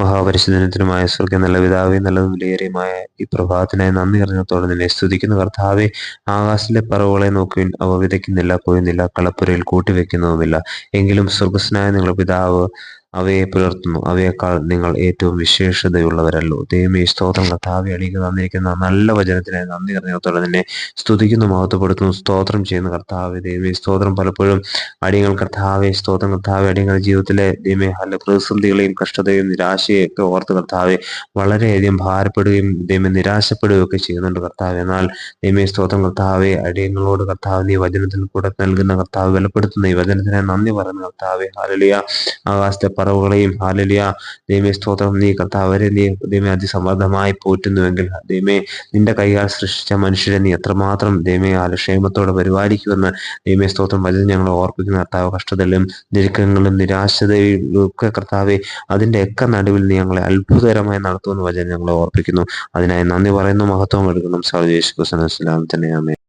മഹാപരിശുദ്ധനത്തിനുമായ സ്വർഗ നല്ല പിതാവേ നല്ലതും വിലയേറിയുമായ ഈ പ്രഭാതത്തിനായി നന്ദി അറിഞ്ഞത്തോടെ നിന്നെ സ്തുതിക്കുന്ന. കർത്താവെ ആകാശത്തിലെ പറവുകളെ നോക്കുവിൻ. അവ വിതയ്ക്കുന്നില്ല കൊയ്യുന്നില്ല കളപ്പുരയിൽ കൂട്ടിവെക്കുന്നതുമില്ല. എങ്കിലും സ്വർഗസ്നായ നിങ്ങളുടെ പിതാവ് അവയെ പുലർത്തുന്നു. അവയേക്കാൾ നിങ്ങൾ ഏറ്റവും വിശേഷതയുള്ളവരല്ലോ. ദൈവമേ സ്തോത്രം. കർത്താവെ അണിക്ക് തന്നിരിക്കുന്ന നല്ല വചനത്തിനായി നന്ദി അറിഞ്ഞത്തോടെ നിന്നെ സ്തുതിക്കുന്നു മഹത്വപ്പെടുത്തുന്നു സ്തോത്രം ചെയ്യുന്നു കർത്താവ്. ദൈവമേ സ്തോത്രം പലപ്പോഴും അടിയങ്ങൾ കർത്താവെ സ്തോത്രം കർത്താവെ. അടിയങ്ങളുടെ ജീവിതത്തിലെ ദൈവമേ നല്ല പ്രതിസന്ധികളെയും കഷ്ടതയും നിരാശയും ഒക്കെ ഓർത്ത് കർത്താവെ വളരെയധികം ഭാരപ്പെടുകയും ദൈവമേ നിരാശപ്പെടുകയും ഒക്കെ ചെയ്യുന്നുണ്ട് കർത്താവ്. എന്നാൽ ദൈവമേ സ്തോത്രം കർത്താവെ അടിയങ്ങളോട് കർത്താവ് നീ വചനത്തിൽ കൂടെ നൽകുന്ന കർത്താവ് ബലപ്പെടുത്തുന്ന ഈ വചനത്തിനായി നന്ദി പറയുന്ന കർത്താവെ. ഹാലലിയ ആകാശത്തെ പറവുകളെയും ഹാലലിയ ദൈവമേ സ്തോത്രം. നീ കർത്താവരെ നീ ദൈവമേ അതിസമർത്ഥമായി പോറ്റുന്നുവെങ്കിൽ ദൈവമേ നിന്റെ കൈകാൽ സൃഷ്ടിച്ച മനുഷ്യരെ നീ എത്രമാത്രം ദൈവമേ ആലക്ഷേമത്തോടെ ക്ഷേമത്തോടെ പരിപാലിക്കുമെന്ന് ദൈവമേ സ്തോത്രം. വചനം ഞങ്ങൾ ഓർപ്പിക്കുന്ന കർത്താവ് കഷ്ടതയിലും ഞെരുക്കങ്ങളും നിരാശതയിലും ഒക്കെ കർത്താവെ അതിന്റെ ഒക്കെ നടുവിൽ നീ ഞങ്ങളെ അത്ഭുതകരമായി നടത്തുമെന്ന് വചനം ഞങ്ങളെ ഓർപ്പിക്കുന്നു. അതിനായി നന്ദി പറയുന്നു മഹത്വം എടുക്കുന്നു. സർവേശ്വരസ്ലാം തന്നെ ആമേ